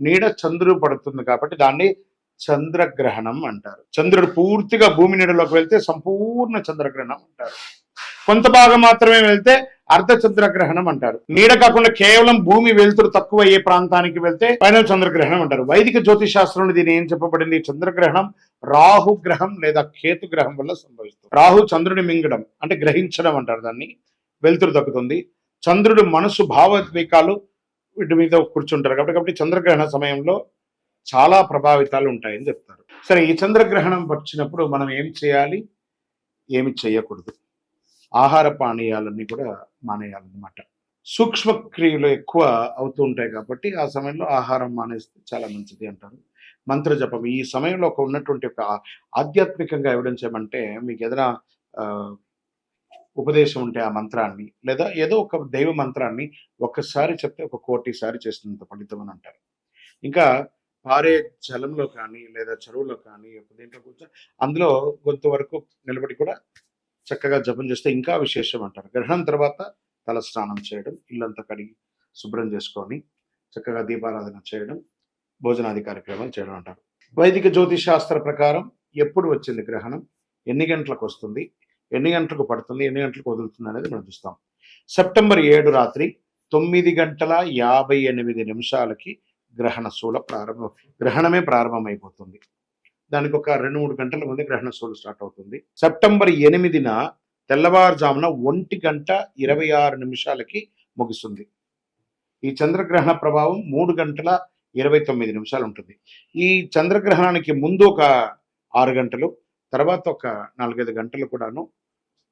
నీడ చంద్రుడు పడుతుంది కాబట్టి దాన్ని చంద్రగ్రహణం అంటారు. చంద్రుడు పూర్తిగా భూమి నీడలోకి వెళ్తే సంపూర్ణ చంద్రగ్రహణం అంటారు. కొంత భాగం మాత్రమే వెళ్తే అర్ధ చంద్రగ్రహణం అంటారు. నీడ కాకుండా కేవలం భూమి వెలుతురు తక్కువ అయ్యే ప్రాంతానికి వెళ్తే ఫైనల్ చంద్రగ్రహణం అంటారు. వైదిక జ్యోతిష్ శాస్త్రంలో దీని ఏం చెప్పబడింది? చంద్రగ్రహణం రాహు గ్రహం లేదా కేతు గ్రహం వల్ల సంభవిస్తుంది. రాహు చంద్రుని మింగడం అంటే గ్రహించడం అంటారు దాన్ని. వెలుతురు దక్కుతుంది చంద్రుడు మనసు భావోద్వేకాలు వీటి మీద కూర్చుంటారు. కాబట్టి కాబట్టి చంద్రగ్రహణ సమయంలో చాలా ప్రభావితాలు ఉంటాయని చెప్తారు. సరే ఈ చంద్రగ్రహణం వచ్చినప్పుడు మనం ఏం చేయాలి? ఏమి చేయకూడదు. ఆహార పానీయాలన్నీ కూడా మానేయాలన్నమాట. సూక్ష్మ క్రియలు ఎక్కువ అవుతూ ఉంటాయి కాబట్టి ఆ సమయంలో ఆహారం మానేస్తే చాలా మంచిది అంటారు. మంత్ర జపం ఈ సమయంలో ఒక ఉన్నటువంటి ఒక ఆధ్యాత్మికంగా ఎవిడెన్స్ ఏమంటే మీకు ఏదైనా ఉపదేశం ఉంటే ఆ మంత్రాన్ని లేదా ఏదో ఒక దైవ మంత్రాన్ని ఒక్కసారి చెప్తే ఒక కోటిసారి చేసినంత పండితం ఫలితం అని అంటారు. ఇంకా పారే జలంలో కానీ లేదా చెరువులో కానీ ఒక దీంట్లో కూర్చొని అందులో కొంత వరకు నిలబడి కూడా చక్కగా జపం చేస్తే ఇంకా విశేషం అంటారు. గ్రహణం తర్వాత తల స్నానం చేయడం ఇల్లంతా కడిగి శుభ్రం చేసుకొని చక్కగా దీపారాధన చేయడం భోజనాది కార్యక్రమాలు చేయడం అంటారు. వైదిక జ్యోతిష్ శాస్త్ర ప్రకారం ఎప్పుడు వచ్చింది గ్రహణం? ఎన్ని గంటలకు వస్తుంది? ఎన్ని గంటలకు పడుతుంది ఎన్ని గంటలకు వదులుతుంది అనేది మనం చూస్తాం. సెప్టెంబర్ ఏడు రాత్రి తొమ్మిది గంటల యాభై ఎనిమిది నిమిషాలకి గ్రహణ శూల ప్రారంభం గ్రహణమే ప్రారంభమైపోతుంది. దానికి ఒక రెండు మూడు గంటల ముందే గ్రహణ శూలు స్టార్ట్ అవుతుంది. సెప్టెంబర్ ఎనిమిదిన తెల్లవారుజామున ఒంటి గంట ఇరవై ఆరు నిమిషాలకి ముగుస్తుంది. ఈ చంద్రగ్రహణ ప్రభావం మూడు గంటల ఇరవై తొమ్మిది నిమిషాలు ఉంటుంది. ఈ చంద్రగ్రహణానికి ముందు ఒక ఆరు గంటలు తర్వాత ఒక నాలుగైదు గంటలు కూడాను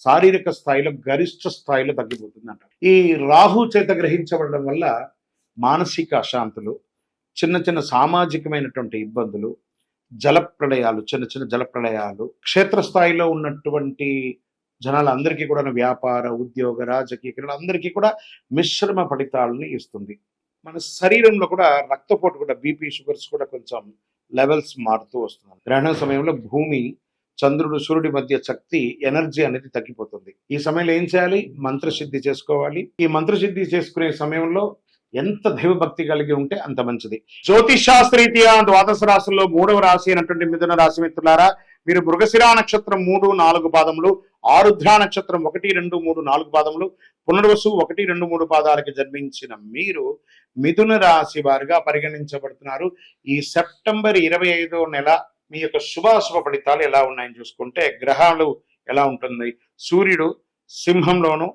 శారీరక స్థాయిలో గరిష్ట స్థాయిలో తగ్గిపోతుంది అంటారు ఈ రాహు చేత గ్రహించబడడం వల్ల మానసిక అశాంతులు చిన్న చిన్న సామాజికమైనటువంటి ఇబ్బందులు జలప్రళయాలు చిన్న చిన్న జలప్రళయాలు క్షేత్రస్థాయిలో ఉన్నటువంటి జనాలందరికీ కూడా వ్యాపార ఉద్యోగ రాజకీయ క్రీడలు అందరికీ కూడా మిశ్రమ ఫలితాలని ఇస్తుంది. మన శరీరంలో కూడా రక్తపోటు కూడా బీపీ షుగర్స్ కూడా కొంచెం లెవెల్స్ మారుతూ వస్తుంది గ్రహణ సమయంలో భూమి చంద్రుడు సూర్యుడి మధ్య శక్తి ఎనర్జీ అనేది తగ్గిపోతుంది. ఈ సమయంలో ఏం చేయాలి? మంత్రసిద్ధి చేసుకోవాలి. ఈ మంత్రసిద్ధి చేసుకునే సమయంలో ఎంత దైవభక్తి కలిగి ఉంటే అంత మంచిది. జ్యోతిష్ శాస్త్రీత్యా ద్వాదశ రాశుల్లో మూడవ రాశి అయినటువంటి మిథున రాశి మిత్రులారా మీరు మృగశిరా నక్షత్రం మూడు నాలుగు పాదములు ఆరుద్ర నక్షత్రం ఒకటి రెండు మూడు నాలుగు పాదములు పునర్వసు ఒకటి రెండు మూడు పాదాలకి జన్మించిన మీరు మిథున రాశి వారిగా పరిగణించబడుతున్నారు. ఈ సెప్టెంబర్ ఇరవై ఐదో నెల మీ యొక్క శుభాశుభ ఫలితాలు ఎలా ఉన్నాయని చూసుకుంటే గ్రహాలు ఎలా ఉంటుంది? సూర్యుడు సింహంలోను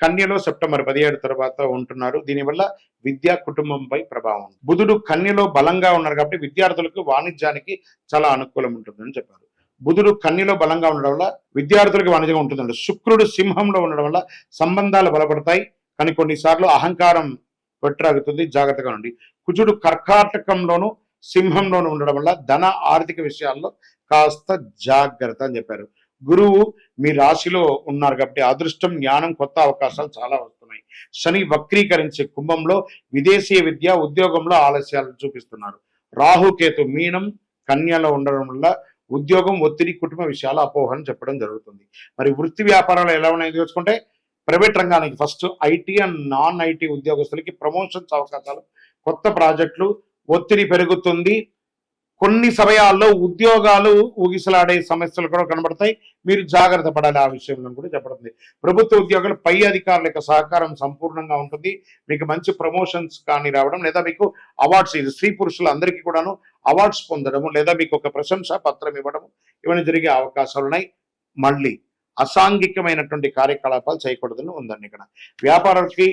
కన్యలో సెప్టెంబర్ పదిహేడు తర్వాత ఉంటున్నారు. దీనివల్ల విద్యా కుటుంబంపై ప్రభావం బుధుడు కన్యలో బలంగా ఉన్నారు కాబట్టి విద్యార్థులకు వాణిజ్యానికి చాలా అనుకూలం ఉంటుందని చెప్పారు. బుధుడు కన్యలో బలంగా ఉండడం వల్ల విద్యార్థులకు వాణిజ్యంగా ఉంటుందండి. శుక్రుడు సింహంలో ఉండడం వల్ల సంబంధాలు బలపడతాయి. కానీ కొన్నిసార్లు అహంకారం వెట్రాగుతుంది జాగ్రత్తగా ఉండి కుజుడు కర్కాటకంలోను సింహంలోనే ఉండడం వల్ల ధన ఆర్థిక విషయాల్లో కాస్త జాగ్రత్త అని చెప్పారు. గురువు మీ రాశిలో ఉన్నారు కాబట్టి అదృష్టం జ్ఞానం కొత్త అవకాశాలు చాలా వస్తున్నాయి. శని వక్రీకరించే కుంభంలో విదేశీయ విద్య ఉద్యోగంలో ఆలస్యాలు చూపిస్తున్నారు. రాహుకేతు మీనం కన్యలో ఉండడం వల్ల ఉద్యోగం ఒత్తిడి కుటుంబ విషయాలు అపోహను చెప్పడం జరుగుతుంది. మరి వృత్తి వ్యాపారాలు ఎలా ఉన్నాయో చూసుకుంటే ప్రైవేట్ రంగానికి first IT and non IT ఉద్యోగస్తులకి ప్రమోషన్స్ అవకాశాలు కొత్త ప్రాజెక్టులు ఒత్తిడి పెరుగుతుంది. కొన్ని సమయాల్లో ఉద్యోగాలు ఊగిసలాడే సమస్యలు కూడా కనబడతాయి. మీరు జాగ్రత్త పడాలి ఆ విషయంలో కూడా చెప్పబడుతుంది ప్రభుత్వ ఉద్యోగులు పై అధికారుల యొక్క సహకారం సంపూర్ణంగా ఉంటుంది. మీకు మంచి ప్రమోషన్స్ కానీ రావడం లేదా మీకు అవార్డ్స్ ఇది స్త్రీ పురుషులు అందరికీ కూడాను అవార్డ్స్ పొందడము లేదా మీకు ఒక ప్రశంసా పత్రం ఇవ్వడము ఇవన్నీ జరిగే అవకాశాలు ఉన్నాయి. మళ్ళీ అసాంఘికమైనటువంటి కార్యకలాపాలు చేయకూడదని ఉందండి ఇక్కడ. వ్యాపారాలకి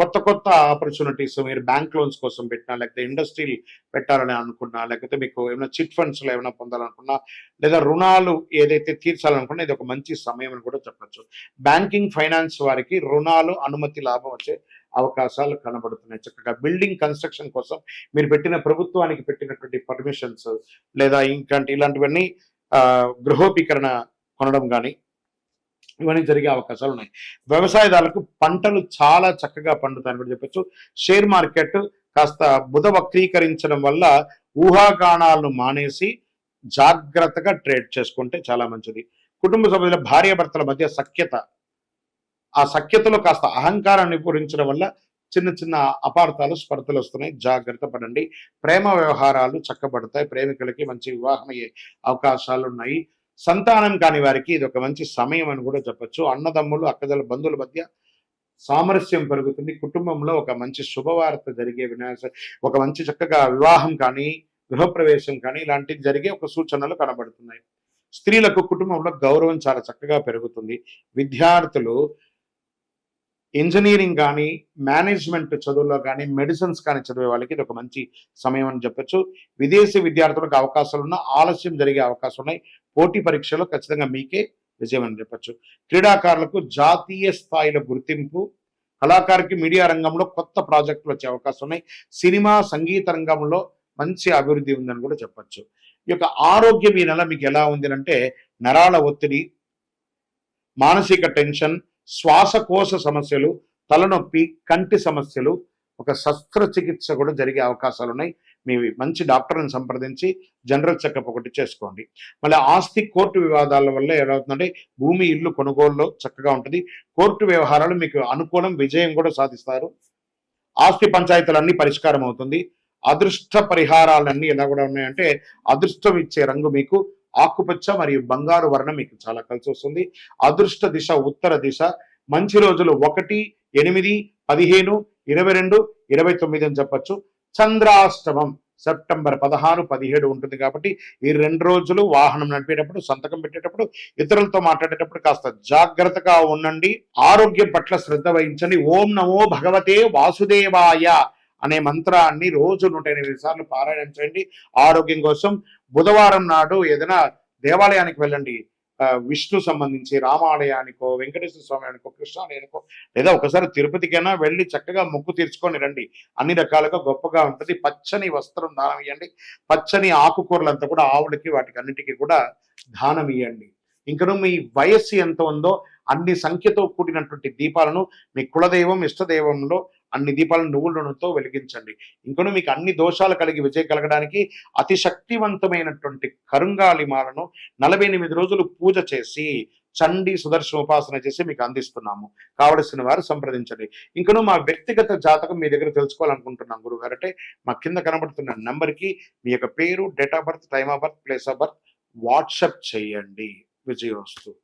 కొత్త కొత్త ఆపర్చునిటీస్ మీరు బ్యాంక్ లోన్స్ కోసం పెట్టినా లేకపోతే ఇండస్ట్రీ పెట్టాలని అనుకున్నా లేకపోతే మీకు ఏమైనా చిట్ ఫండ్స్లో ఏమైనా పొందాలనుకున్నా లేదా రుణాలు ఏదైతే తీర్చాలనుకున్నా ఇది ఒక మంచి సమయం అని కూడా చెప్పచ్చు. బ్యాంకింగ్ ఫైనాన్స్ వారికి రుణాలు అనుమతి లాభం వచ్చే అవకాశాలు కనబడుతున్నాయి. చక్కగా బిల్డింగ్ కన్స్ట్రక్షన్ కోసం మీరు పెట్టిన ప్రభుత్వానికి పెట్టినటువంటి పర్మిషన్స్ లేదా ఇంకంటే ఇలాంటివన్నీ గృహోపీకరణ కొనడం కానీ ఇవన్నీ జరిగే అవకాశాలు ఉన్నాయి. వ్యవసాయదారులకు పంటలు చాలా చక్కగా పండుతాయని కూడా చెప్పచ్చు. షేర్ మార్కెట్ కాస్త బుధ వక్రీకరించడం వల్ల ఊహాగానాలను మానేసి జాగ్రత్తగా ట్రేడ్ చేసుకుంటే చాలా మంచిది. కుటుంబ సభ్యుల భార్యాభర్తల మధ్య సఖ్యత. ఆ సఖ్యతలో కాస్త అహంకారాన్ని పూరించడం వల్ల చిన్న చిన్న అపార్థాలు స్పర్ధలు వస్తున్నాయి. జాగ్రత్త పడండి. ప్రేమ వ్యవహారాలు చక్కబడతాయి. ప్రేమికులకి మంచి వివాహం అయ్యే అవకాశాలు ఉన్నాయి. సంతానం కాని వారికి ఇది ఒక మంచి సమయం అని కూడా చెప్పచ్చు. అన్నదమ్ములు అక్కదల బంధువుల మధ్య సామరస్యం పెరుగుతుంది. కుటుంబంలో ఒక మంచి శుభవార్త జరిగే వినాశ ఒక మంచి చక్కగా వివాహం కానీ గృహప్రవేశం కానీ ఇలాంటివి జరిగే ఒక సూచనలు కనబడుతున్నాయి. స్త్రీలకు కుటుంబంలో గౌరవం చాలా చక్కగా పెరుగుతుంది. విద్యార్థులు ఇంజనీరింగ్ కానీ మేనేజ్మెంట్ చదువుల్లో కానీ మెడిసిన్స్ కానీ చదివే వాళ్ళకి ఇది ఒక మంచి సమయం అని చెప్పచ్చు. విదేశీ విద్యార్థులకు అవకాశాలు ఉన్న ఆలస్యం జరిగే అవకాశం ఉన్నాయి పోటీ పరీక్షలో ఖచ్చితంగా మీకే విజయం అని చెప్పచ్చు. క్రీడాకారులకు జాతీయ స్థాయిలో గుర్తింపు కళాకారుకి మీడియా రంగంలో కొత్త ప్రాజెక్టులు వచ్చే అవకాశం ఉన్నాయి. సినిమా సంగీత రంగంలో మంచి అభివృద్ధి ఉందని కూడా చెప్పచ్చు. ఈ యొక్క ఆరోగ్యం ఈ నెల మీకు ఎలా ఉంది అంటే నరాల ఒత్తిడి మానసిక టెన్షన్ శ్వాసకోశ సమస్యలు తలనొప్పి కంటి సమస్యలు ఒక శస్త్రచికిత్స కూడా జరిగే అవకాశాలు ఉన్నాయి. మీ మంచి డాక్టర్ని సంప్రదించి జనరల్ చెకప్ ఒకటి చేసుకోండి. మళ్ళీ ఆస్తి కోర్టు వివాదాల వల్ల ఏమవుతుందంటే భూమి ఇల్లు కొనుగోలులో చక్కగా ఉంటుంది. కోర్టు వ్యవహారాలు మీకు అనుకూలం విజయం కూడా సాధిస్తారు. ఆస్తి పంచాయతీలన్నీ పరిష్కారం అవుతుంది. అదృష్ట పరిహారాలన్నీ ఎలా కూడా ఉన్నాయంటే అదృష్టం ఇచ్చే రంగు మీకు ఆకుపచ్చ మరియు బంగారు వర్ణం మీకు చాలా కలిసి వస్తుంది. అదృష్ట దిశ ఉత్తర దిశ. మంచి రోజులు ఒకటి ఎనిమిది పదిహేను ఇరవై రెండు ఇరవై తొమ్మిది అని చెప్పొచ్చు. చంద్రాష్టమం సెప్టెంబర్ పదహారు పదిహేడు ఉంటుంది కాబట్టి ఈ రెండు రోజులు వాహనం నడిపేటప్పుడు సంతకం పెట్టేటప్పుడు ఇతరులతో మాట్లాడేటప్పుడు కాస్త జాగ్రత్తగా ఉండండి. ఆరోగ్యం పట్ల శ్రద్ధ వహించండి. ఓం నమో భగవతే వాసుదేవాయ అనే మంత్రాన్ని రోజు నూట ఎనిమిది సార్లు పారాయణం చేయండి. ఆరోగ్యం కోసం బుధవారం నాడు ఏదైనా దేవాలయానికి వెళ్ళండి. విష్ణు సంబంధించి రామాలయానికో వెంకటేశ్వర స్వామి అనుకో కృష్ణాలయానికో లేదా ఒకసారి తిరుపతికైనా వెళ్ళి చక్కగా ముక్కు తీర్చుకొని రండి. అన్ని రకాలుగా గొప్పగా ఉంటుంది. పచ్చని వస్త్రం దానం ఇవ్వండి పచ్చని ఆకుకూరలంతా కూడా ఆవులకి వాటికి అన్నిటికీ కూడా దానం ఇవ్వండి ఇంకను మీ వయస్సు ఎంత ఉందో అన్ని సంఖ్యతో కూడినటువంటి దీపాలను మీ కులదైవం ఇష్టదైవంలో అన్ని దీపాలను నువ్వుల నూనెతో వెలిగించండి. ఇంకను మీకు అన్ని దోషాలు కలిగి విజయం కలగడానికి అతి శక్తివంతమైనటువంటి కరుంగాలిమాలను నలభై ఎనిమిది రోజులు పూజ చేసి చండి సుదర్శన ఉపాసన చేసి మీకు అందిస్తున్నాము. కావలసిన వారు సంప్రదించండి. ఇంకను మా వ్యక్తిగత జాతకం మీ దగ్గర తెలుసుకోవాలనుకుంటున్నాం గురుగారు అంటే మా కింద కనబడుతున్న నెంబర్కి మీ యొక్క పేరు date of birth time of birth place of birth WhatsApp చేయండి. విజయోస్తు.